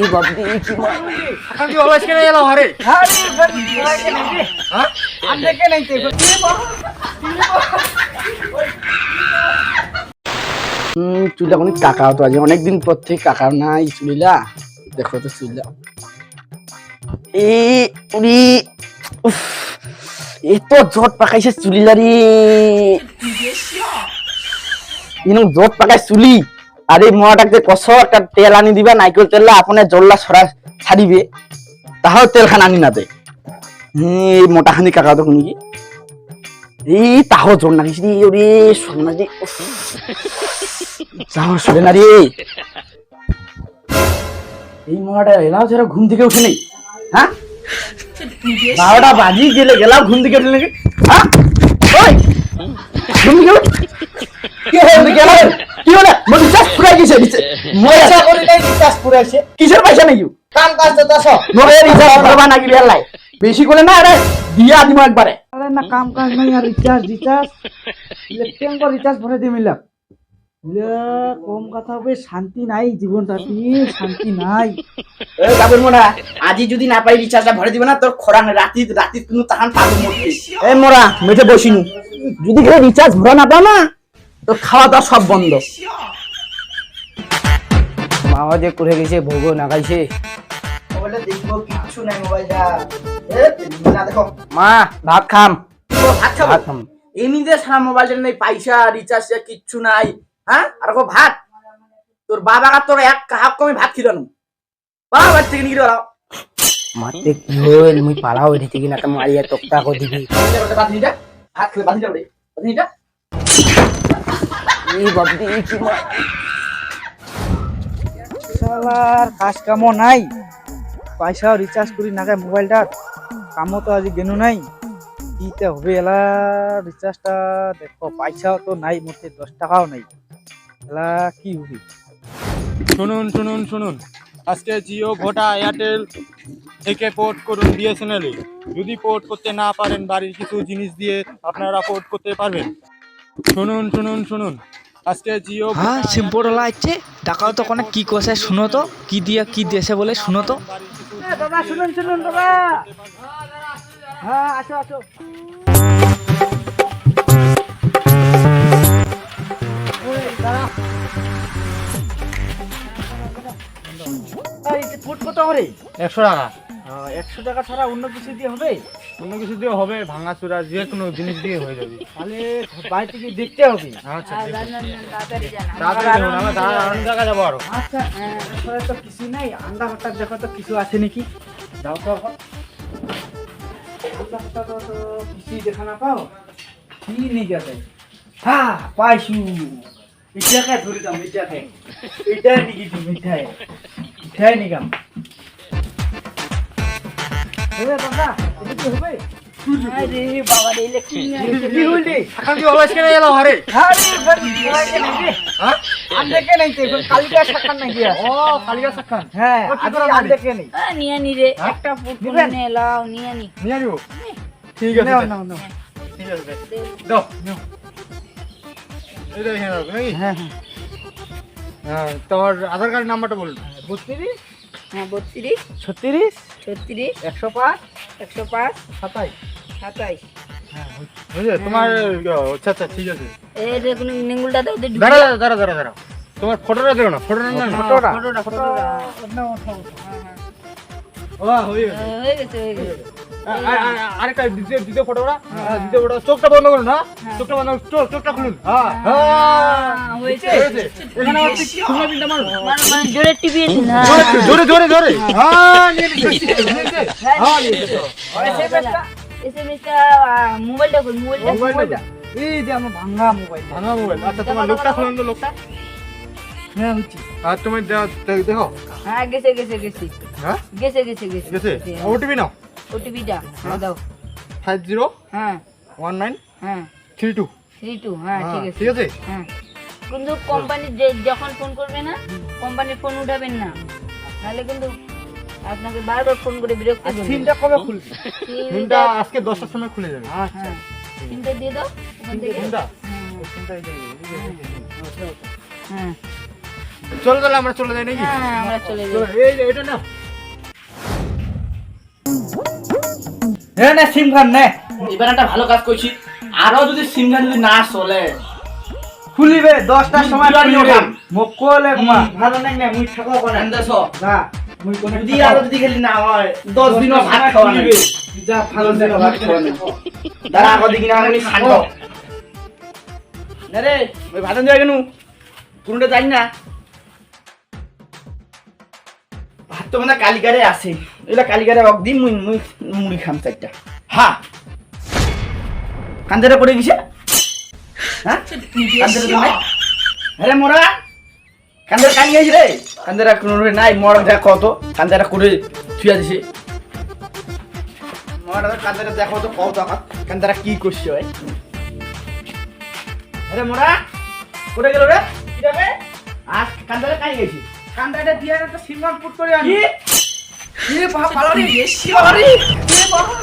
এই বাবরি কি মা? কি অলস কেন আরে। হ্যাঁ? হুম চুলা অনেক কাকা তো আজ অনেকদিন পর থেকে কাকা নাই চুলিলা। দেখো তো চুলিলা এই উরি উফ এত জট পাকাইছে চুলিলা রে। ইনো জট পাকাই চুলি। আর এই মরাটাকে কষ একটা তেল আনি দিবা নাইকেল তেল আপনার জল্লা ছড়া ছাড়িবে। তাহাও তেল খান আনি না দে হুম, এই মোটা খানি কাকা তো নাকি? এই তাহাও জোর রে ওরে সোনা রে উফ। যাও শুনে না রে। এই এলাও ছাড়া ঘুম থেকে উঠে নেই হ্যাঁ? বারোটা বাজি গেলে গেলাম ঘুম থেকে উঠে নাকি? হ্যাঁ? ঘুম থেকে উঠ। রিচার্জ ফুরাই গেছে পয়সা করে নাই রিচার্জ ফুরাইছে কিসের পয়সা নাই কাম কাজ তো মোরে রিচার্জ ভরবা নাকি বেলাই বেশি করে না আরে দিয়া দিব একবারে। আরে না কাম কাজ নাই আর রিচার্জ রিচার্জ। ইলেকট্রিক করে রিচার্জ ভরে দিয়ে মিলাম। কম কথা হবে শান্তি নাই জীবনটা শান্তি নাই। বাবুর মোরা আজি যদি না পাই রিচার্জটা ভরে দিব না তোর খরা না রাতি রাতি তুমি তাহান পাবো মরতে। এই মোরা মেঠে বসিনু। যদি রিচার্জ ভরা না পাও না তোর খাওয়া দাওয়া সব বন্ধ। যে করে গেছে ভোগ নাগাইছে কিচ্ছু নাই মোবাইলটা। না দেখো। মা ভাত খাম। ভাত খাম। এমনিতে সারা মোবাইলটা নেই পয়সা রিচার্জ কিচ্ছু নাই হ্যাঁ? আর ভাত। তোর বাবা তোর এক কাপ কমে ভাত খিলানো বাবা বাড়ি থেকে নিয়ে মাতে কি হইল মুই পালা হই দিতে কিনা তো মারিয়া তক্তা কো দিবি। ভাত বাতিনিটা ওরে বাতিনিটা এই বাবদি কি মা শালার কাজ কামও নাই। পয়সাও রিচার্জ করি নাগায় মোবাইলটা। কামও তো আজি গেনু নাই। কিতে হবে এলা রিচার্জটা দেখো, পয়সাও তো নাই, মোটে দশ টাকাও নাই। এলা, কি হবে? শুনুন শুনুন শুনুন। আজকে জিও ভোটা এয়ারটেল থেকে পোর্ট করুন বিএসএনএল যদি পোর্ট করতে না পারেন বাড়ির কিছু জিনিস দিয়ে আপনারা পোর্ট করতে পারবেন। শুনুন শুনুন শুনুন। আজকে জিও হ্যাঁ সিম্পোরলা আছে টাকাও তো কোনো কি কষে শুনো তো কি দিয়ে কি দেশে বলে শুনো তো। দাদা শুনুন শুনুন দাদা। হ্যাঁ আসো আসো। ফুট কত করে একশো টাকা। একশো টাকা ছাড়া অন্য কিছু দিয়ে হবে? অন্য কিছু দিয়ে হবে ভাঙাচুরা যে কোনো জিনিস দিয়ে হয়ে যাবে। তাহলে বাড়ি থেকে দেখতে হবে। আচ্ছা তাড়াতাড়ি আমরা দাঁড়ানো জায়গা যাব আরও। আচ্ছা তো কিছু নাই। আন্ডা ভাতটা দেখো তো কিছু আছে নাকি? যাও তো এখন তো কিছুই দেখা না পাও। কি নেই গেছে হ্যাঁ পাইছু এটাকে ধরে দাম এটাকে এটা নিকি তুমি মিঠাই। মিঠাই নিকাম ঠিক আছে নাও নাও নাও। ঠিক আছে দাও নাও এই দেখে নাকি? হ্যাঁ হ্যাঁ। হ্যাঁ তোমার আধার কার্ড নাম্বারটা বলুন। বত্রিশ? হ্যাঁ বত্রিশ। ছত্রিশ? ছত্রিশ। একশো পাঁচ। একশো পাঁচ। সাতাইশ। সাতাইশ। বুঝলে? তোমার আচ্ছা আচ্ছা ঠিক আছে। এই দেখুন নেঙ্গুলটা তো ওদের দাঁড়া দাঁড়া দাঁড়া দাঁড়া দাঁড়া। তোমার ফটোটা দেখো না ফটোটা না ফটোটা। ফটোটা ফটোটা। ও হয়ে গেছে। হয়ে গেছে হয়ে আরেকটা দ্বিতীয় দ্বিতীয় ফটোটা দ্বিতীয় ফটো চোখটা বন্ধ করুন না চোখটা বন্ধ চোখ চোখটা খুলুন। হ্যাঁ হ্যাঁ। হয়েছে। হয়েছে এখানে মারো মানে মানে জোরে টিপি না জোরে জোরে জোরে হ্যাঁ। নিয়ে নিয়ে হ্যাঁ নিয়ে এসএমএসটা মোবাইলটা কই মোবাইলটা মোবাইলটা এই যে আমার ভাঙ্গা মোবাইল। ভাঙা মোবাইল। আচ্ছা তোমার লোকটা খুলুন তো লোকটা। হ্যাঁ হচ্ছে আর তুমি দেখো। হ্যাঁ গেছে গেছে গেছে। হ্যাঁ? গেছে গেছে গেছে। গেছে? ওটিপি নাও। ওটিপিটা হ্যাঁ? দাও। ফাইভ জিরো হ্যাঁ। ওয়ান নাইন হ্যাঁ। থ্রি টু থ্রি টু হ্যাঁ ঠিক আছে। ঠিক আছে? হ্যাঁ। কিন্তু কোম্পানি যখন ফোন করবে না কোম্পানির ফোন উঠাবেন না। নাহলে কিন্তু আপনাকে বারবার ফোন করে বিরক্ত করবে। সিমটা কবে খুলবি? সিমটা- আজকে দশটার সময় খুলে যাবে। হ্যাঁ। সিমটা দিয়ে দাও সিমটা হ্যাঁ, সিমটা হ্যাঁ। চলো তাহলে আমরা চলে যাই নাকি? হ্যাঁ আমরা চলে যাই। এই এটা না নে নে সিম এবার একটা ভালো কাজ করছি। আরও যদি সিমটা যদি না চলে খুলিবে দশটার সময় দুলার খুলিবে। নিলাম। মোক কলে মা ভালো নাই না মুই থাকো কোনে আন্দাজ না মুই কোনে যদি আরও যদি খেলি না হয় দশ দিনও ভাত খাওয়া নেই যা ভালো দিনও ভাত খাওয়া নেই দাঁড়া আগর দিকে না আমি শান্ত। না রে ওই ভাত দেওয়া কেন? কোনটা জানি না? তো মানে কালিকারে আছে। এগুলা কালিকারে একদিন মুই মুই মুড়ি খাম চারটা হা! কান্দারে পড়ে গেছে? হ্যাঁ? আরে মোরা! কান্দারে কানি গেছে রে! কান্দারা কোনো নাই, মর দেখ কত। কান্দারা করে দিছে। কান্দারা দেখো তো কত কান্দারা কি করছে ভাই? আরে মোরা! কোথায় গেল রে? কি আর কান্দারা কানি গেছে ঠান্ডাটা দিয়ে একটা সিলমান ফুট করে আনি। এ বাবা পালারি এ আরে এ বাবা